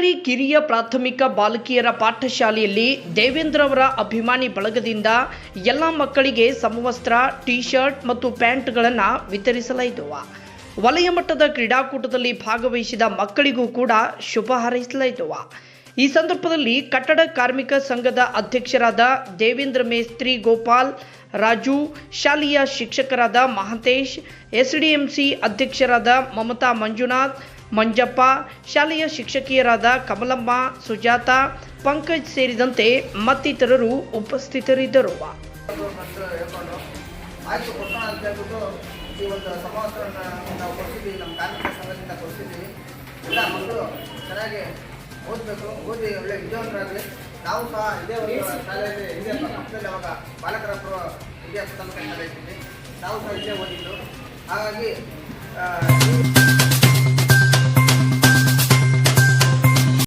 ಸರ್ಕಾರಿ ಕಿರಿಯ ಪ್ರಾಥಮಿಕ ಬಾಲಕಿಯರ ಪಾಠಶಾಲೆಯಲ್ಲಿ ದೇವೇಂದ್ರವರ ಅಭಿಮಾನಿ ಬಳಗದಿಂದ ಎಲ್ಲ ಮಕ್ಕಳಿಗೆ ಸಮವಸ್ತ್ರ ಟಿ ಶರ್ಟ್ ಮತ್ತು ಪ್ಯಾಂಟ್ಗಳನ್ನು ವಿತರಿಸಲಾಯಿತು. ವಲಯ ಮಟ್ಟದ ಕ್ರೀಡಾಕೂಟದಲ್ಲಿ ಭಾಗವಹಿಸಿದ ಮಕ್ಕಳಿಗೂ ಕೂಡ ಶುಭ ಹಾರೈಸಲಾಯಿತು. ಈ ಸಂದರ್ಭದಲ್ಲಿ ಕಟ್ಟಡ ಕಾರ್ಮಿಕ ಸಂಘದ ಅಧ್ಯಕ್ಷರಾದ ದೇವೇಂದ್ರ ಮೇಸ್ತ್ರಿ ಗೋಪಾಲ್, ರಾಜು, ಶಾಲೆಯ ಶಿಕ್ಷಕರಾದ ಮಹಂತೇಶ್, ಎಸ್ಡಿಎಂಸಿ ಅಧ್ಯಕ್ಷರಾದ ಮಮತಾ ಮಂಜುನಾಥ್ ಮಂಜಪ್ಪ, ಶಾಲೆಯ ಶಿಕ್ಷಕಿಯರಾದ ಕಮಲಮ್ಮ, ಸುಜಾತ, ಪಂಕಜ್ ಸೇರಿದಂತೆ ಮತ್ತಿತರರು ಉಪಸ್ಥಿತರಿದ್ದರು. ಆಯ್ತು ಅಂತ ಹೇಳ್ಬಿಟ್ಟು ಈ ಒಂದು ನಾವು ನಮ್ಮ ಓದಬೇಕು, ಓದಿ ಒಳ್ಳೆ ನಾವು ಸಹ ಶಾಲೆಯಲ್ಲಿ, ಇದೇ ಅವಾಗ ಬಾಲಕರ ಶಾಲೆ ಇರ್ತೀವಿ ನಾವು ಸಹ ಹಾಗಾಗಿ